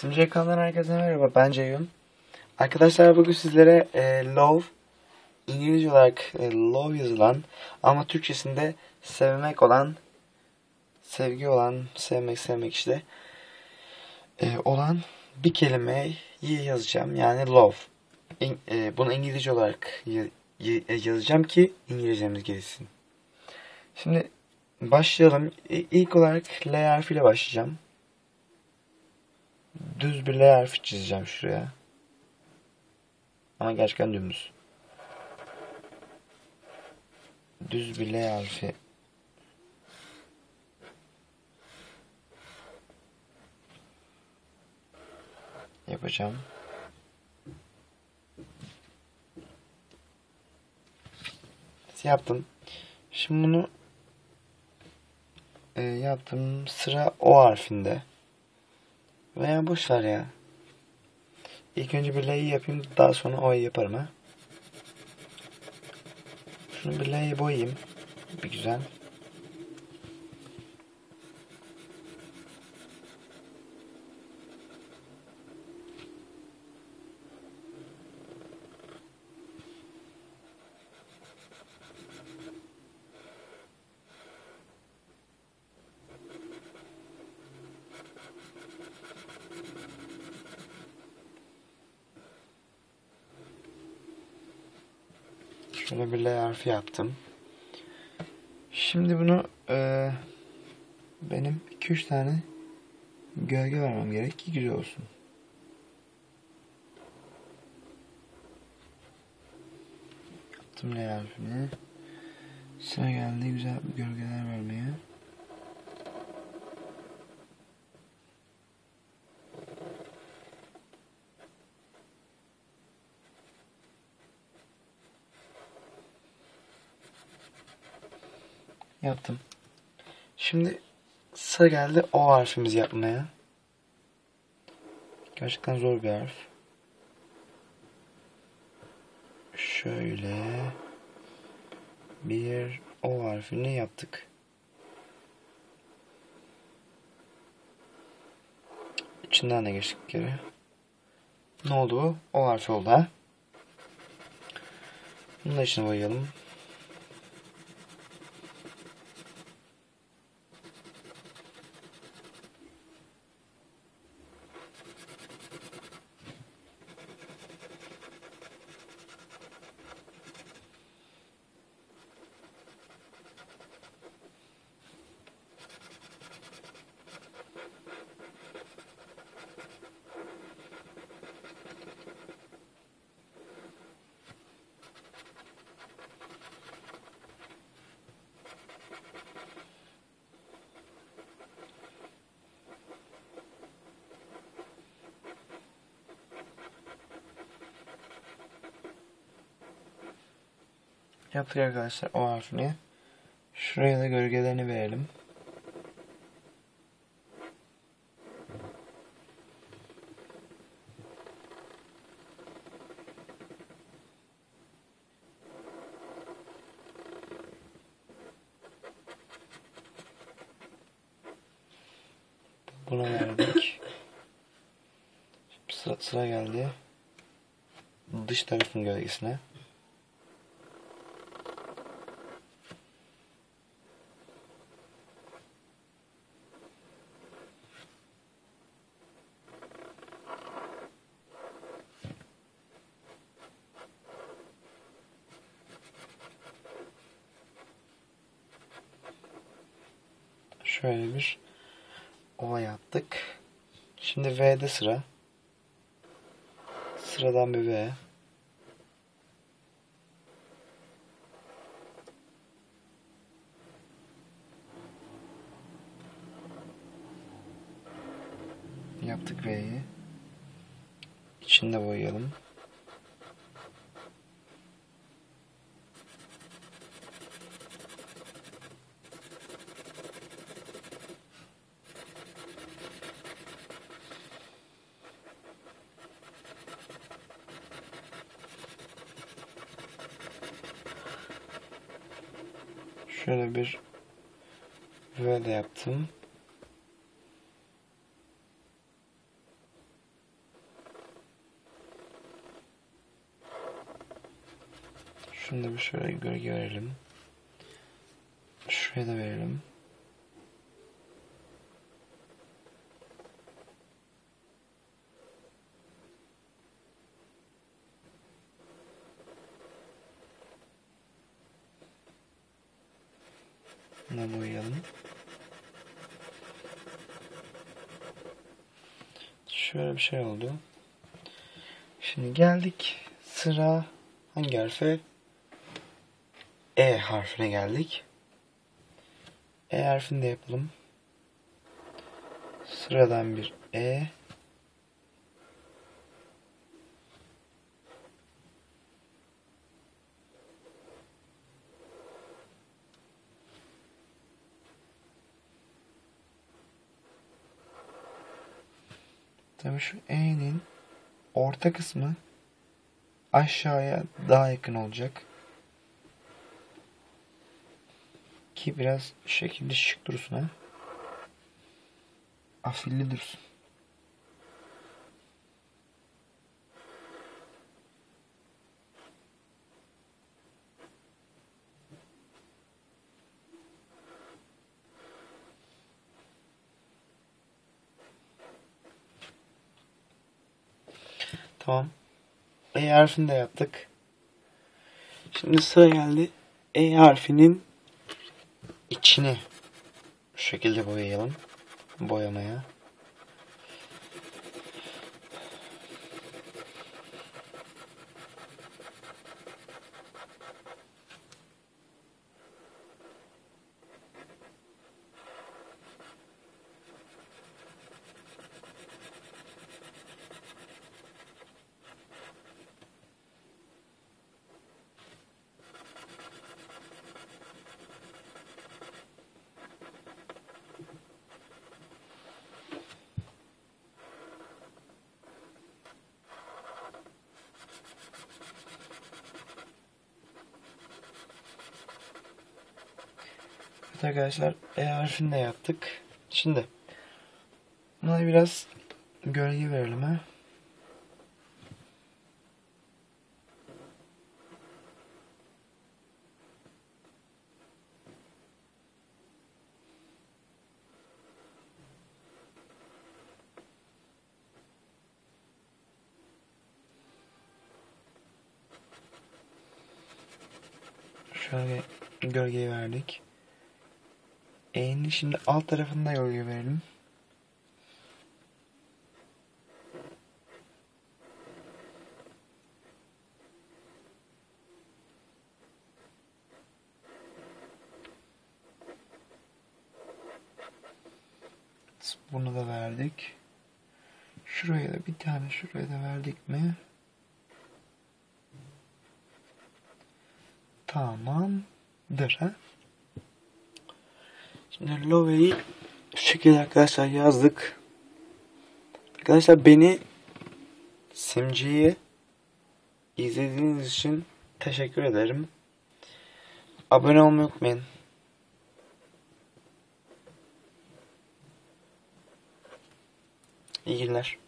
Simce kanalından herkese merhaba. Ben Ceyhun. Arkadaşlar bugün sizlere e, love, İngilizce olarak e, love yazılan ama Türkçesinde sevmek olan, sevgi olan, sevmek sevmek işte e, olan bir kelimeyi yazacağım. Yani love. İng, e, bunu İngilizce olarak ya- yazacağım ki İngilizcemiz gelişsin. Şimdi başlayalım. İlk olarak L harfiyle başlayacağım. Düz bir L harfi çizeceğim şuraya. Ama gerçekten dümdüz. Düz bir L harfi. Yapacağım. Yaptım. Şimdi bunu e, yaptım. Sıra O harfinde. Veya boş ver ya. İlk önce bir L'yi yapayım. Daha sonra O'yu yaparım ha. Şunu bir L'yi boyayayım. Bir güzel. Şöyle bir L harfi yaptım. Şimdi bunu eee, benim 2-3 tane gölge vermem gerek ki güzel olsun. Yaptım L harfini. Sıra geldi güzel gölgeler vermeye. Yaptım. Şimdi sıra geldi O harfimizi yapmaya. Gerçekten zor bir harf. Şöyle bir O harfini yaptık. İçinden de geçtik geri. Ne oldu? O harfi oldu ha. Bunu da içine boyayalım. Yaptık arkadaşlar o harfini. Şuraya da gölgelerini verelim. Buna verdik. Sıra geldi. Dış tarafın gölgesine. Şöyle bir ova yaptık. Şimdi V'de sıra. Sıradan bir V. Yaptık V'yi. İçinde boyayalım. Şöyle bir böyle yaptım. Şunu da bir şöyle gölge verelim. Şuraya da verelim. Bunu boyayalım. Şöyle bir şey oldu. Şimdi geldik sıra hangi harfe? E harfine geldik. E harfini de yapalım. Sıradan bir E. Tabii şu E'nin orta kısmı aşağıya daha yakın olacak. Ki biraz şekilde şık dursun ha. Afilli dursun. Tamam. E harfini de yaptık. Şimdi sıra geldi. E harfinin içini şu şekilde boyayalım. Boyamaya. Evet arkadaşlar E harfini de yaptık. Şimdi buna biraz gölge verelim ha. Şöyle gölgeyi verdik. E'nin şimdi alt tarafında gölge verelim. Bunu da verdik. Şuraya da bir tane şuraya da verdik mi? Tamamdır ha. Şimdi Love'yi şu şekilde arkadaşlar yazdık. Arkadaşlar beni Simci'yi izlediğiniz için teşekkür ederim. Abone olmayı unutmayın. İyi günler.